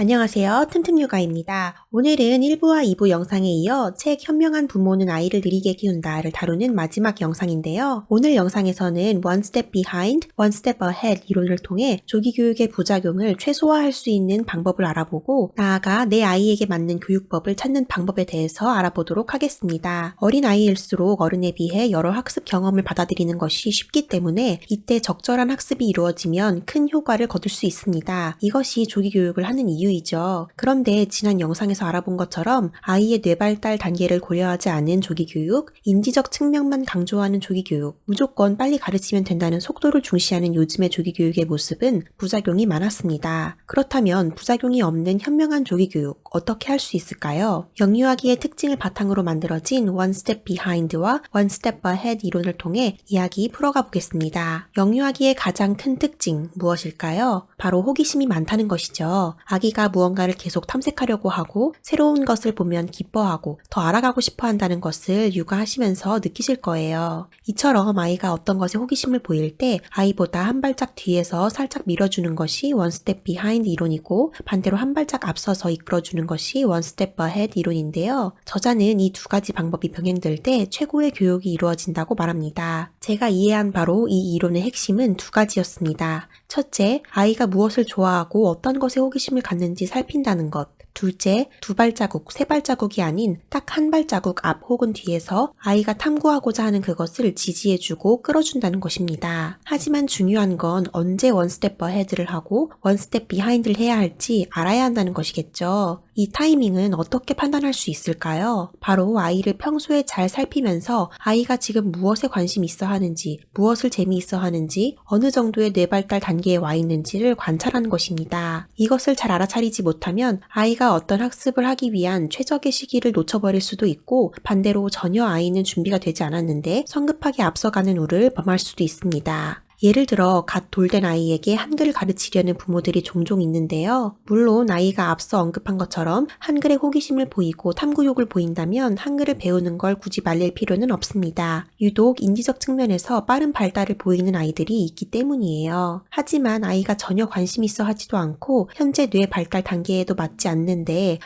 안녕하세요. 틈틈 육아입니다. 오늘은 1부와 2부 영상에 이어 책 현명한 부모는 아이를 느리게 키운다를 다루는 마지막 영상인데요. 오늘 영상에서는 One Step Behind, One Step Ahead 이론을 통해 조기 교육의 부작용을 최소화할 수 있는 방법을 알아보고 나아가 내 아이에게 맞는 교육법을 찾는 방법에 대해서 알아보도록 하겠습니다. 어린 아이일수록 어른에 비해 여러 학습 경험을 받아들이는 것이 쉽기 때문에 이때 적절한 학습이 이루어지면 큰 효과를 거둘 수 있습니다. 이것이 조기 교육을 하는 이유 이유이죠. 그런데 지난 영상에서 알아본 것처럼 아이의 뇌발달 단계를 고려하지 않은 조기 교육, 인지적 측면만 강조하는 조기 교육, 무조건 빨리 가르치면 된다는 속도를 중시하는 요즘의 조기 교육의 모습은 부작용이 많았습니다. 그렇다면 부작용이 없는 현명한 조기 교육 어떻게 할 수 있을까요? 영유아기의 특징을 바탕으로 만들어진 One Step Behind와 One Step Ahead 이론을 통해 이야기 풀어가 보겠습니다. 영유아기의 가장 큰 특징 무엇일까요? 바로 호기심이 많다는 것이죠. 아기가 무언가를 계속 탐색하려고 하고 새로운 것을 보면 기뻐하고 더 알아가고 싶어 한다는 것을 육아하시면서 느끼실 거예요. 이처럼 아이가 어떤 것에 호기심을 보일 때 아이보다 한 발짝 뒤에서 살짝 밀어주는 것이 Step Behind 이론이고 반대로 한 발짝 앞서서 이끌어주는 것이 Step Ahead 이론인데요. 저자는 이 두 가지 방법이 병행될 때 최고의 교육이 이루어진다고 말합니다. 제가 이해한 바로 이 이론의 핵심은 두 가지였습니다. 첫째, 아이가 무엇을 좋아하고 어떤 것에 호기심을 갖는지 살핀다는 것. 둘째, 두 발자국, 세 발자국이 아닌 딱 한 발자국 앞 혹은 뒤에서 아이가 탐구하고자 하는 그것을 지지해주고 끌어준다는 것입니다. 하지만 중요한 건 언제 원스텝 어헤드를 하고 원스텝 비하인드를 해야 할지 알아야 한다는 것이겠죠. 이 타이밍은 어떻게 판단할 수 있을까요? 바로 아이를 평소에 잘 살피면서 아이가 지금 무엇에 관심 있어 하는지, 무엇을 재미있어 하는지, 어느 정도의 뇌발달 단계에 와 있는지를 관찰하는 것입니다. 이것을 잘 알아차리지 못하면 아이가 어떤 학습을 하기 위한 최적의 시기를 놓쳐버릴 수도 있고 반대로 전혀 아이는 준비가 되지 않았는데 성급하게 앞서가는 우를 범할 수도 있습니다. 예를 들어 갓 돌된 아이에게 한글을 가르치려는 부모들이 종종 있는데요. 물론 아이가 앞서 언급한 것처럼 한글에 호기심을 보이고 탐구욕을 보인다면 한글을 배우는 걸 굳이 말릴 필요는 없습니다. 유독 인지적 측면에서 빠른 발달을 보이는 아이들이 있기 때문이에요. 하지만 아이가 전혀 관심 있어 하지도 않고 현재 뇌 발달 단계에도 맞지 않는데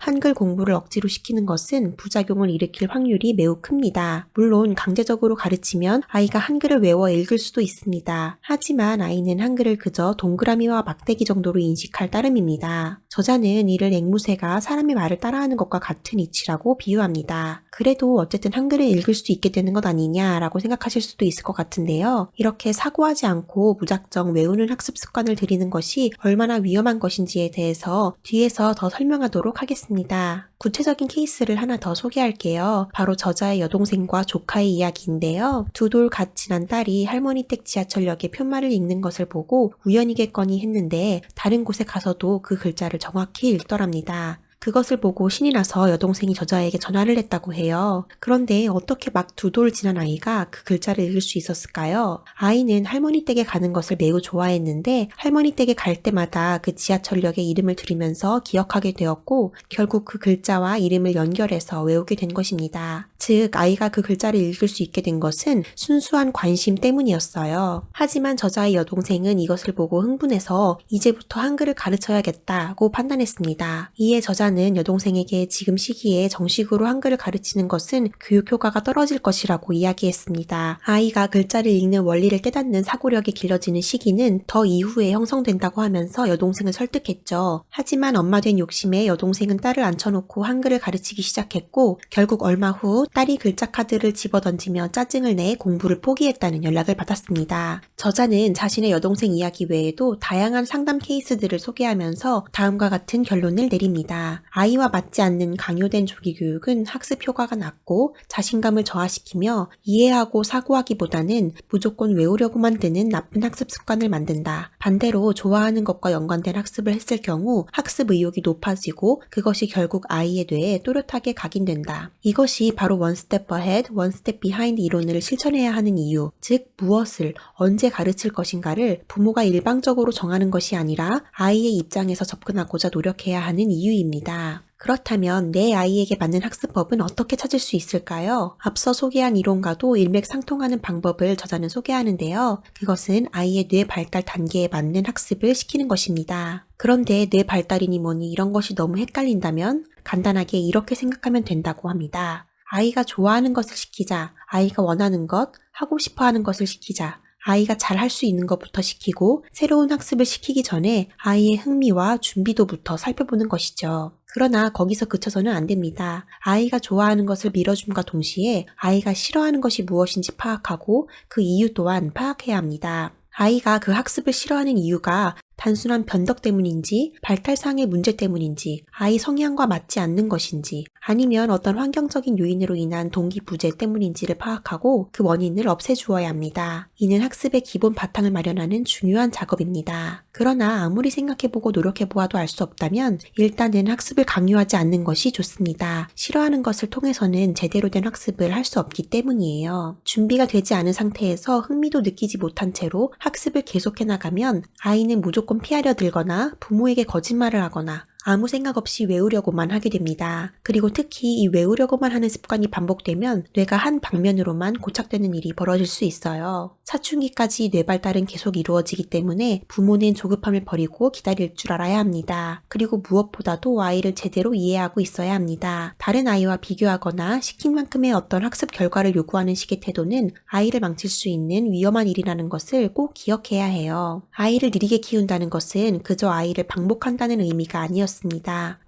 한글 공부를 억지로 시키는 것은 부작용을 일으킬 확률이 매우 큽니다. 물론 강제적으로 가르치면 아이가 한글을 외워 읽을 수도 있습니다. 하지만 아이는 한글을 그저 동그라미와 막대기 정도로 인식할 따름입니다. 저자는 이를 앵무새가 사람의 말을 따라하는 것과 같은 이치라고 비유합니다. 그래도 어쨌든 한글을 읽을 수 있게 되는 것 아니냐라고 생각하실 수도 있을 것 같은데요. 이렇게 사고하지 않고 무작정 외우는 학습 습관을 들이는 것이 얼마나 위험한 것인지에 대해서 뒤에서 더 설명하도록 하겠습니다. 구체적인 케이스를 하나 더 소개할게요. 바로 저자의 여동생과 조카의 이야기인데요. 두 돌 갓 지난 딸이 할머니 댁 지하철역에 편말을 읽는 것을 보고 우연이겠거니 했는데 다른 곳에 가서도 그 글자를 정확히 읽더랍니다. 그것을 보고 신이 나서 여동생이 저자에게 전화를 했다고 해요. 그런데 어떻게 막 두 돌 지난 아이가 그 글자를 읽을 수 있었을까요? 아이는 할머니 댁에 가는 것을 매우 좋아했는데 할머니 댁에 갈 때마다 그 지하철역의 이름을 들으면서 기억하게 되었고 결국 그 글자와 이름을 연결해서 외우게 된 것입니다. 즉 아이가 그 글자를 읽을 수 있게 된 것은 순수한 관심 때문이었어요. 하지만 저자의 여동생은 이것을 보고 흥분해서 이제부터 한글을 가르쳐야겠다고 판단했습니다. 이에 저자 여자는 여동생에게 지금 시기에 정식으로 한글을 가르치는 것은 교육 효과가 떨어질 것이라고 이야기했습니다. 아이가 글자를 읽는 원리를 깨닫는 사고력이 길러지는 시기는 더 이후에 형성된다고 하면서 여동생을 설득했죠. 하지만 엄마 된 욕심에 여동생은 딸을 앉혀놓고 한글을 가르치기 시작했고 결국 얼마 후 딸이 글자 카드를 집어 던지며 짜증을 내 공부를 포기했다는 연락을 받았습니다. 저자는 자신의 여동생 이야기 외에도 다양한 상담 케이스들을 소개하면서 다음과 같은 결론을 내립니다. 아이와 맞지 않는 강요된 조기 교육은 학습 효과가 낮고 자신감을 저하시키며 이해하고 사고하기보다는 무조건 외우려고만 드는 나쁜 학습 습관을 만든다. 반대로 좋아하는 것과 연관된 학습을 했을 경우 학습 의욕이 높아지고 그것이 결국 아이의 뇌에 또렷하게 각인된다. 이것이 바로 원 스텝 어헤드, 원 스텝 비하인드 이론을 실천해야 하는 이유, 즉 무엇을 언제 가르칠 것인가를 부모가 일방적으로 정하는 것이 아니라 아이의 입장에서 접근하고자 노력해야 하는 이유입니다. 그렇다면 내 아이에게 맞는 학습법은 어떻게 찾을 수 있을까요? 앞서 소개한 이론과도 일맥상통하는 방법을 저자는 소개하는데요. 그것은 아이의 뇌 발달 단계에 맞는 학습을 시키는 것입니다. 그런데 뇌 발달이니 뭐니 이런 것이 너무 헷갈린다면 간단하게 이렇게 생각하면 된다고 합니다. 아이가 좋아하는 것을 시키자, 아이가 원하는 것, 하고 싶어 하는 것을 시키자, 아이가 잘 할 수 있는 것부터 시키고 새로운 학습을 시키기 전에 아이의 흥미와 준비도부터 살펴보는 것이죠. 그러나 거기서 그쳐서는 안 됩니다. 아이가 좋아하는 것을 밀어줌과 동시에 아이가 싫어하는 것이 무엇인지 파악하고 그 이유 또한 파악해야 합니다. 아이가 그 학습을 싫어하는 이유가 단순한 변덕 때문인지 발달상의 문제 때문인지 아이 성향과 맞지 않는 것인지 아니면 어떤 환경적인 요인으로 인한 동기 부재 때문인지를 파악하고 그 원인을 없애주어야 합니다. 이는 학습의 기본 바탕을 마련하는 중요한 작업입니다. 그러나 아무리 생각해보고 노력해보아도 알 수 없다면 일단은 학습을 강요하지 않는 것이 좋습니다. 싫어하는 것을 통해서는 제대로 된 학습을 할 수 없기 때문이에요. 준비가 되지 않은 상태에서 흥미도 느끼지 못한 채로 학습을 계속해 나가면 아이는 무조건 피하려 들거나 부모에게 거짓말을 하거나 아무 생각 없이 외우려고만 하게 됩니다. 그리고 특히 이 외우려고만 하는 습관이 반복되면 뇌가 한 방면으로만 고착되는 일이 벌어질 수 있어요. 사춘기까지 뇌 발달은 계속 이루어지기 때문에 부모는 조급함을 버리고 기다릴 줄 알아야 합니다. 그리고 무엇보다도 아이를 제대로 이해하고 있어야 합니다. 다른 아이와 비교하거나 시킨 만큼의 어떤 학습 결과를 요구하는 식의 태도는 아이를 망칠 수 있는 위험한 일이라는 것을 꼭 기억해야 해요. 아이를 느리게 키운다는 것은 그저 아이를 방목한다는 의미가 아니었습니다.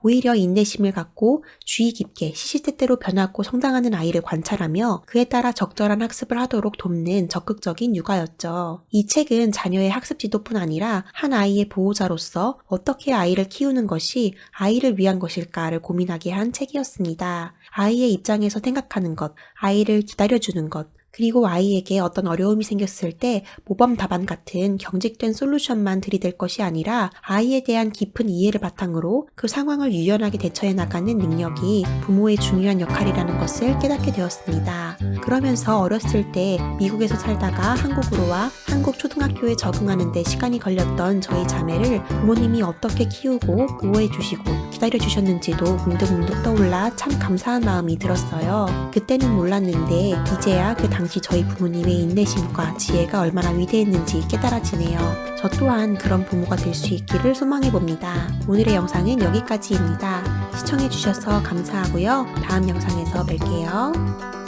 오히려 인내심을 갖고 주의 깊게 시시때때로 변하고 성장하는 아이를 관찰하며 그에 따라 적절한 학습을 하도록 돕는 적극적인 육아였죠. 이 책은 자녀의 학습 지도뿐 아니라 한 아이의 보호자로서 어떻게 아이를 키우는 것이 아이를 위한 것일까를 고민하게 한 책이었습니다. 아이의 입장에서 생각하는 것, 아이를 기다려주는 것, 그리고 아이에게 어떤 어려움이 생겼을 때 모범 답안 같은 경직된 솔루션만 들이댈 것이 아니라 아이에 대한 깊은 이해를 바탕으로 그 상황을 유연하게 대처해 나가는 능력이 부모의 중요한 역할이라는 것을 깨닫게 되었습니다. 그러면서 어렸을 때 미국에서 살다가 한국으로 와 한국 초등학교에 적응하는 데 시간이 걸렸던 저희 자매를 부모님이 어떻게 키우고 보호해 주시고 기다려 주셨는지도 문득문득 떠올라 참 감사한 마음이 들었어요. 그때는 몰랐는데 이제야 그 당시 저희 부모님의 인내심과 지혜가 얼마나 위대했는지 깨달아지네요. 저 또한 그런 부모가 될 수 있기를 소망해 봅니다. 오늘의 영상은 여기까지입니다. 시청해 주셔서 감사하고요. 다음 영상에서 뵐게요.